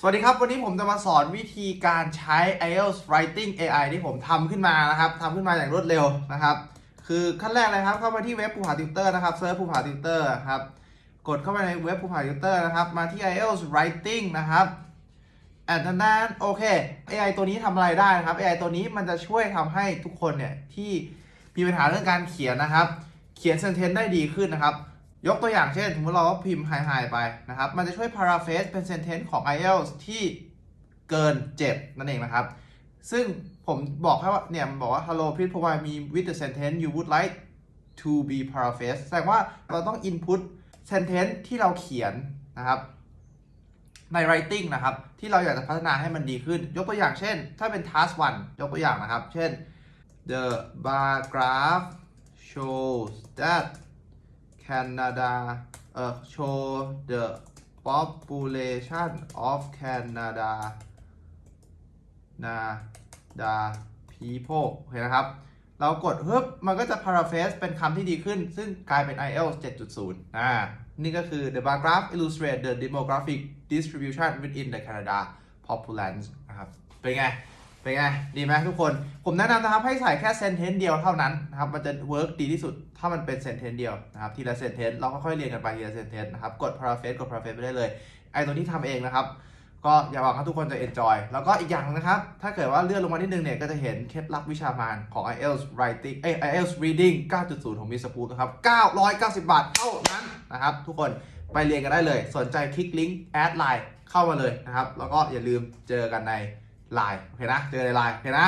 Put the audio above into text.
สวัสดีครับ วันนี้ผมจะมาสอนวิธีการใช้ IELTS Writing AI ที่ผมทำขึ้นมานะครับทำขึ้นมาอย่างรวดเร็วนะครับ คือขั้นแรกเลยครับเข้ามาที่เว็บภูผาติวเตอร์นะครับเซิร์ชภูผาติวเตอร์ครับกดเข้าไปในเว็บภูผาติวเตอร์นะครับ มาที่ IELTS Writing นะครับแอนทางด้านโอเค AI ตัวนี้ทำอะไรได้นะครับ AI ตัวนี้มันจะช่วยทำให้ทุกคนเนี่ยที่มีปัญหาเรื่องการเขียนนะครับ เขียนเซนเทนได้ดีขึ้นนะครับ ยกตัวอย่างเช่นสมมติเราก็พิมพ์ high high ไปนะครับ มันจะช่วย paraphrase เป็น sentence ของ IELTS ที่เกิน 7 นั่นเองนะครับ ซึ่งผมบอกแค่ว่าเนี่ยมันบอกว่า hello please provide me with the sentence you would like to be paraphrase แสดงว่าเราต้อง input sentence ที่เราเขียนนะครับ ใน writing นะครับ ที่เราอยากจะพัฒนาให้มันดีขึ้น ยกตัวอย่างเช่น ถ้าเป็น task 1 ยกตัวอย่างนะครับ chen the bar graph shows that Canada เอ่อ show the population of Canada Nada people โอเคนะครับ เรากดฮึบมันก็จะ paraphrase เป็นคำที่ดีขึ้น ซึ่งกลายเป็น IELTS 7.0 อ่า นี่ก็คือ the bar graph illustrate the demographic distribution within the Canada population นะครับ เป็นไง เป็นไง ดีไหมทุกคน ผมแนะนำนะครับให้ใส่แค่เซนเทนต์เดียวเท่านั้นนะครับ มันจะเวิร์กดีที่สุด ถ้ามันเป็นเซนเทนต์เดียวนะครับ ทีละเซนเทนต์เราค่อยๆเรียนกันไปทีละเซนเทนต์นะครับ กด paraphrase กด paraphrase ไปได้เลย ไอ้ตัวที่ทำเองนะครับ ก็อย่าหวังว่าทุกคนจะ enjoy แล้วก็อีกอย่างนะครับ ถ้าเกิดว่าเลื่อนลงมานิดนึงเนี่ย ก็จะเห็นเคล็ดลับวิชามานของ IELTS writing เอ้ IELTS reading 9.0 ของมิสปูนะครับ 990 บาทเท่านั้นนะครับ ทุกคนไปเรียนกันได้เลย สนใจคลิกลิงก์แอดไลน์เข้ามาเลยนะครับ แล้วก็อย่าลืมเจอกันใน ไลน์โอเคนะ เจอในไลน์โอเคนะ